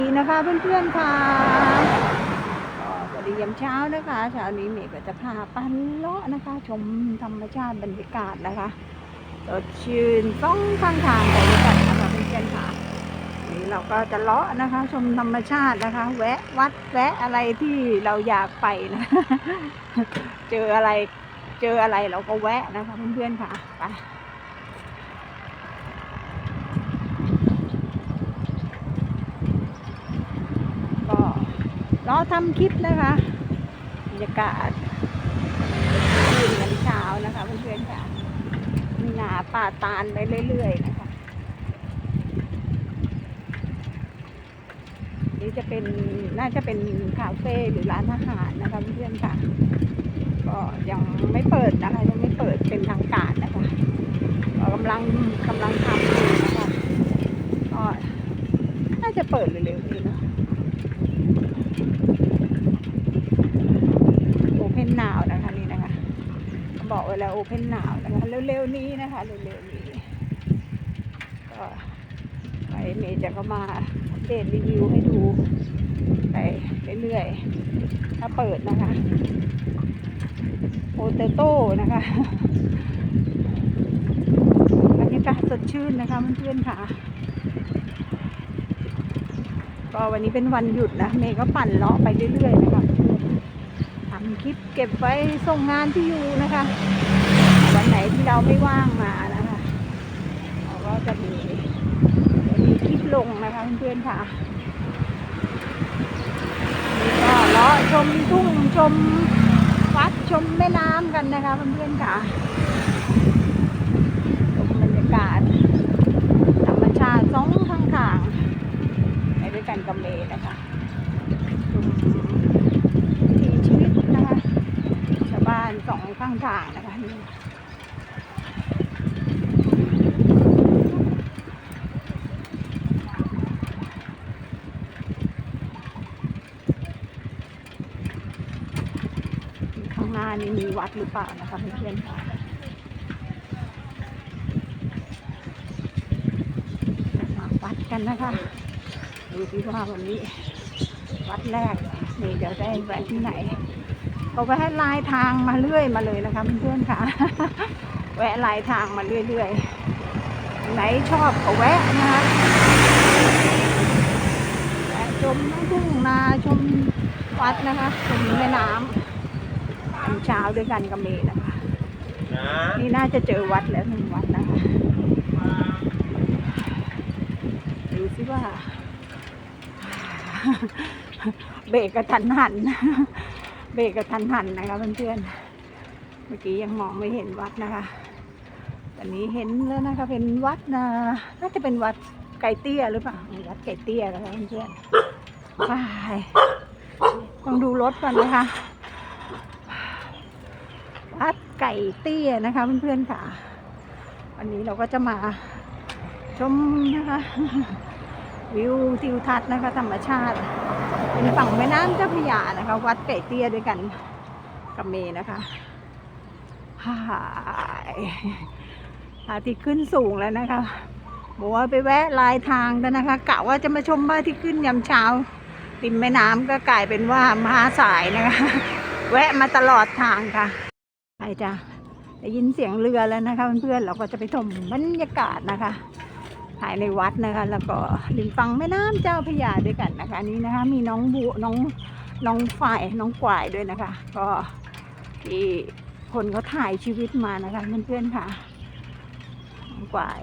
ดีนะคะเพื่อนๆค่ะสวัสดียามเช้านะคะเช้านี้เมย์ก็จะพาปันเลาะนะคะ ชมธรรมชาติบรรยากาศนะคะสดชื่นต้องข้างทางไปด้วยกันนะคะเพื่อนๆค่ะนี่เราก็จะเลาะนะคะ ชมธรรมชาตินะคะ แวะวัดแวะอะไรที่เราอยากไปนะเจออะไรเจออะไรเราก็แวะนะคะเพื่อนๆค่ะไป ก็ รอทำคลิปนะคะบรรยากาศยืนกันเช้านะคะเพื่อนๆค่ะมีหนาป่าตาลไปเรื่อยๆนะคะ นี่จะเป็นน่าจะเป็นคาเฟ่หรือร้านอาหารนะคะเพื่อนๆค่ะ ก็ยังไม่เปิดนะคะยังไม่เปิดเป็นทางการนะคะก็กำลังกำลังทำอยู่นะคะก็น่าจะเปิดเร็วๆนี้เนอะ โอเพนนาวนะคะนี่นะคะ บอกไว้แล้ว โอเพนหนาวนะคะเร็วๆนี้นะคะเร็วๆนี้ก็ไปเมย์จะเข้ามาอัปเดตรีวิวให้ดูไปเรื่อยๆถ้าเปิดนะคะโอเตโต้นะคะบรรยากาศสดชื่นนะคะเพื่อนๆค่ะก็วันนี้เป็นวันหยุดนะเมย์ก็ปั่นเลาะไปเรื่อยๆนะคะทำคลิปเก็บไว้ส่งงานที่อยู่นะคะ วันไหนที่เราไม่ว่างมานะคะเราก็จะมีมีคลิปลงนะคะเพื่อนๆค่ะก็เลาะชมทุ่งชมวัดชมแม่น้ำกันนะคะเพื่อนๆค่ะชมบรรยากาศธรรมชาติสองข้างทางไปด้วยกันกับเมย์นะคะดูวิถีชีวิตนะคะชาวบ้านสองข้างทางนะคะนี่ข้างหน้านี่มี วัดหรือเปล่านะคะเพื่อนมาวัดกันนะคะดูที่ว่าวันนี้ วัดแรกนี่เดี๋ยวได้แวะที่ไหน ก็แวะลายทางมาเรื่อยมาเลยนะคะเพื่อนๆค่ะ แวะลายทางมาเรื่อยๆ ไหนชอบก็แวะนะคะแวะชมทุ่งนาชมวัดนะคะชมแม่น้ำ ตอนเช้าด้วยกันกับเมย์นะคะ นี่น่าจะเจอวัดแล้วหนึ่งวัดนะคะดูสิว่า เบรกกระทันหัน เบรกกระทันหันนะคะเพื่อนๆ เมื่อกี้ยังมองไม่เห็นวัดนะคะตอนนี้เห็นแล้วนะคะเป็นวัดนะน่าจะเป็นวัดไก่เตี้ยหรือเปล่าวัดไก่เตี้ยนะคะเพื่อนๆไปต้องดูรถก่อนนะคะวัดไก่เตี้ยนะคะเพื่อนๆค่ะ วันนี้เราก็จะมาชมนะคะ วิวทิวทัศน์นะคะ ธรรมชาติ เป็นฝั่งแม่น้ำเจ้าพระยานะคะ วัดไก่เตี้ยด้วยกันกับเมย์นะคะฮ่ายพระอาทิตย์ขึ้นสูงแล้วนะคะบอกว่าไปแวะลายทางกันนะคะกะว่าจะมาชมพระอาทิตย์ขึ้นยามเช้าริมแม่น้ำก็กลายเป็นว่ามาสายนะคะ แวะมาตลอดทางค่ะ ไปจ้ะได้ยินเสียงเรือแล้วนะคะเพื่อนๆเราก็จะไปชมบรรยากาศนะคะภายในวัดนะคะ แล้วก็ริมฝั่งแม่น้ำเจ้าพระยาด้วยกันนะคะนี้นะคะ มีน้องบัวน้องน้องฝ่ายน้องกวายด้วยนะคะ ก็ที่คนเขาถ่ายชีวิตมานะคะเพื่อนๆค่ะน้องกวาย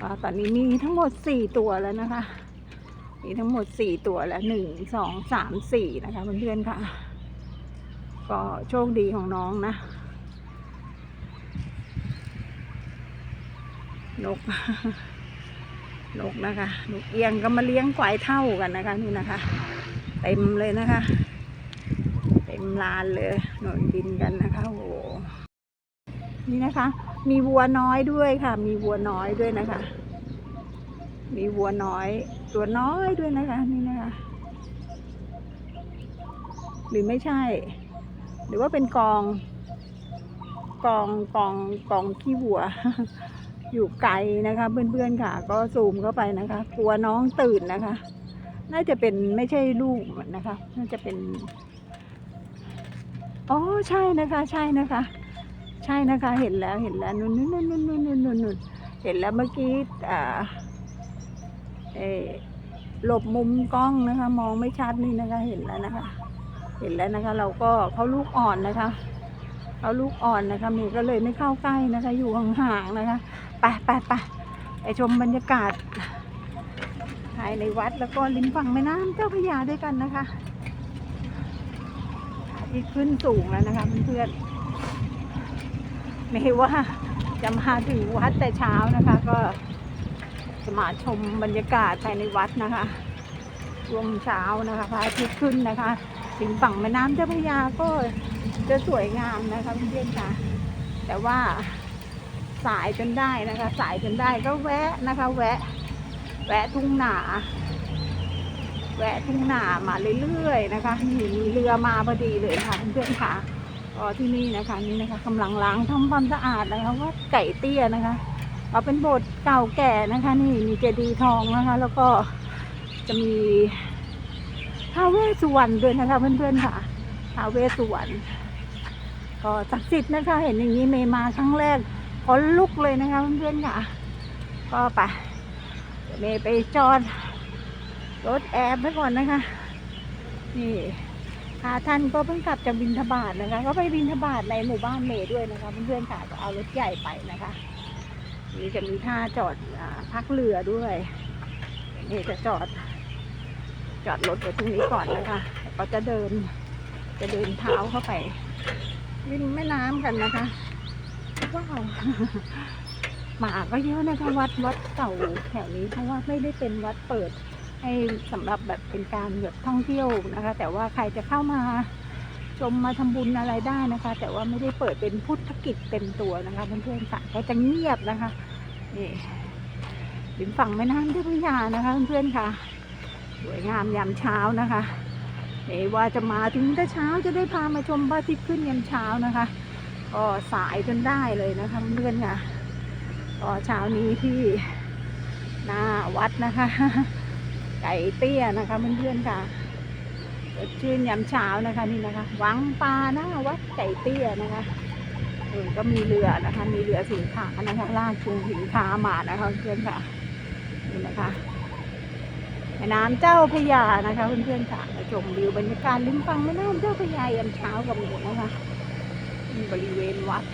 ก็ตอนนี้มีทั้งหมดสี่ตัวแล้วนะคะ มีทั้งหมดสี่ตัวแล้วหนึ่งสองสามสี่นะคะเพื่อนๆค่ะ ก็โชคดีของน้องนะ นก นกนะคะ นกเอียงก็มาเลี้ยงควายเท่ากันนะคะนี่นะคะ เต็มเลยนะคะ เต็มลานเลยหนอนบินกันนะคะโอ้โหนี่นะคะ มีวัวน้อยด้วยค่ะ มีวัวน้อยด้วยนะคะ มีวัวน้อย ตัวน้อยด้วยนะคะ นี่นะคะ หรือไม่ใช่ หรือว่าเป็นกองกองกองกองขี้วัว อยู่ไกลนะคะเพื่อนๆค่ะ ก็ซูมเข้าไปนะคะกลัวน้องตื่นนะคะ น่าจะเป็นไม่ใช่ลูกนะคะ น่าจะเป็นอ๋อใช่นะคะใช่นะคะ ใช่นะคะ เห็นแล้วเห็นแล้วนู่นนู่นนู่นนู่นนู่นนู่นนู่นเห็นแล้วเมื่อกี้อ่าเอหลบมุมกล้องนะคะ มองไม่ชัดนี่นะคะ เห็นแล้วนะคะ เห็นแล้วนะคะ เราก็เขาลูกอ่อนนะคะเขาลูกอ่อนนะคะเมย์ก็เลยไม่เข้าใกล้นะคะ อยู่ห่างๆนะคะไปไปไปไปชมบรรยากาศภายในวัดแล้วก็ริมฝั่งแม่น้ำเจ้าพระยาด้วยกันนะคะที่ขึ้นสูงแล้วนะคะเพื่อนๆไม่ว่าจะมาถึงวัดแต่เช้านะคะ ก็จะมาชมบรรยากาศภายในวัดนะคะช่วงเช้านะคะพระอาทิตย์ขึ้นนะคะ ถึงฝั่งแม่น้ำเจ้าพระยาก็จะสวยงามนะคะเพื่อนๆค่ะ แต่ว่าสายจนได้นะคะ สายจนได้ก็แวะนะคะ แวะ แวะทุ่งหนา แวะทุ่งหนามาเรื่อยๆนะคะนี่มีเรือมาพอดีเลยค่ะเพื่อนๆค่ะก็ที่นี่นะคะนี่นะคะกำลังล้างทำความสะอาดนะคะว่าไก่เตี้ยนะคะเอาเป็นโบสถ์เก่าแก่นะคะ นี่มีเจดีย์ทองนะคะ แล้วก็จะมี ท้าเวสุวรรณด้วยนะคะเพื่อนๆค่ะท้าเวสุวรรณก็ศักดิ์สิทธิ์นะคะ เห็นอย่างนี้เมย์มาครั้งแรกขนลุกเลยนะคะเพื่อนๆค่ะ ก็ไปเดี๋ยวเมย์ไปจอดรถแอร์ไปก่อนนะคะ นี่พาท่านก็เพิ่งกลับจากบินทบาทนะคะ ก็ไปบินทบาทในหมู่บ้านเมย์ด้วยนะคะเพื่อนๆค่ะก็เอารถใหญ่ไปนะคะนี่จะมีท่าจอดอพักเรือด้วยเมย์จะจอด จอดรถไว้ตรงนี้ก่อนนะคะแล้วก็จะเดิน จะเดินเท้าเข้าไปริมแม่น้ำกันนะคะว้าวหมาก็เยอะนะคะวัดวัดเก่าแถวนี้เพราะว่าไม่ได้เป็นวัดเปิด ให้สำหรับแบบเป็นการแบบท่องเที่ยวนะคะ แต่ว่าใครจะเข้ามาชมมาทำบุญอะไรได้นะคะ แต่ว่าไม่ได้เปิดเป็นพุทธกิจเต็มตัวนะคะเพื่อนๆค่ะก็จะเงียบนะคะนี่ริมฝั่งแม่น้ำเจ้าพระยานะคะเพื่อนๆค่ะ สวยงามยามเช้านะคะเอว่าจะมาถึงแต่เช้าจะได้พามาชมพระอาทิตย์ขึ้นยามเช้านะคะ ก็สายจนได้เลยนะคะเพื่อนค่ะก็เช้านี้ที่หน้าวัดนะคะ ไก่เตี้ยนะคะเพื่อนๆค่ะสดชื่นยามเช้านะคะนี่นะคะ วังปลาหน้าวัดไก่เตี้ยนะคะเออก็มีเรือนะคะ มีเรือสินค้านะคะลากจูสินค้ามานะคะเพื่อนค่ะนี่นะคะ แม่น้ำเจ้าพยานะคะเพื่อนๆค่ะมาชมวิวบรรยากาศริมฝั่งแม่น้ำเจ้าพยายามเช้ากับหมูนะคะบริเวณวัด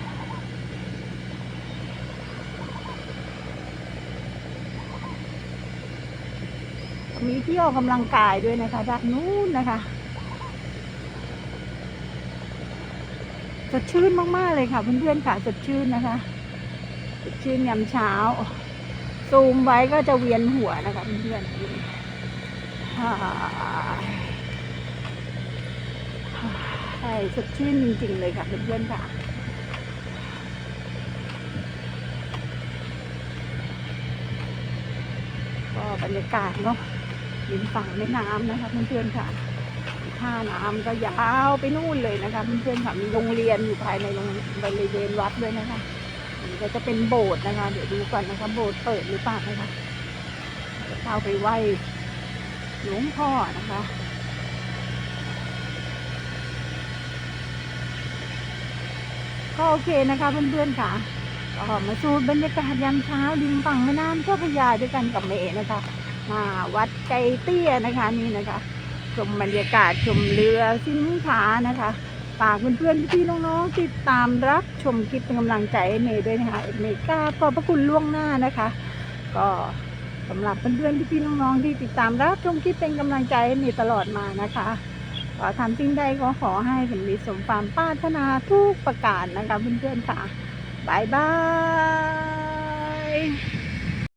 มีที่ออกกำลังกายด้วยนะคะด้านนู้นนะคะสดชื่นมากๆเลยค่ะเพื่อนๆค่ะสดชื่นนะคะสดชื่นยามเช้าซูมไว้ก็จะเวียนหัวนะคะเพื่อนๆ ใช่สดชื่นจริง ๆ เลยค่ะเพื่อนๆค่ะก็บรรยากาศเนาะริมฝั่งแม่น้ำนะคะเพื่อนๆค่ะท่าน้ำก็ยาวไปนู่นเลยนะคะเพื่อนๆค่ะมีโรงเรียนอยู่ภายในโรงบริเวณวัดด้วยนะคะนี่ก็จะเป็นโบสถ์นะคะ เดี๋ยวดูก่อนนะคะ โบสถ์เปิดหรือเปล่านะคะจะเข้าไปไหว้ หลวงพ่อนะคะ ก็โอเคนะคะเพื่อนๆค่ะก็มาสูดบรรยากาศยามเช้าริมฝั่งแม่น้ำเจ้าพระยาด้วยกันกับเมย์นะคะ มาวัดไก่เตี้ยนะคะนี่นะคะ ชมบรรยากาศชมเรือสินค้านะคะฝากเพื่อนๆพี่ๆน้องๆติดตามรับชมคลิปเป็นกำลังใจให้เมย์ด้วยนะคะเมย์กราบขอบพระคุณล่วงหน้านะคะ ก็ สำหรับเพื่อนๆพี่ๆน้องๆที่ติดตามรับชมคลิปเป็นกำลังใจให้มีตลอดมานะคะขอทำสิ่งใดก็ขอให้ผลมีสมความปรารถนาทุกประการนะคะเพื่อนๆค่ะบายบาย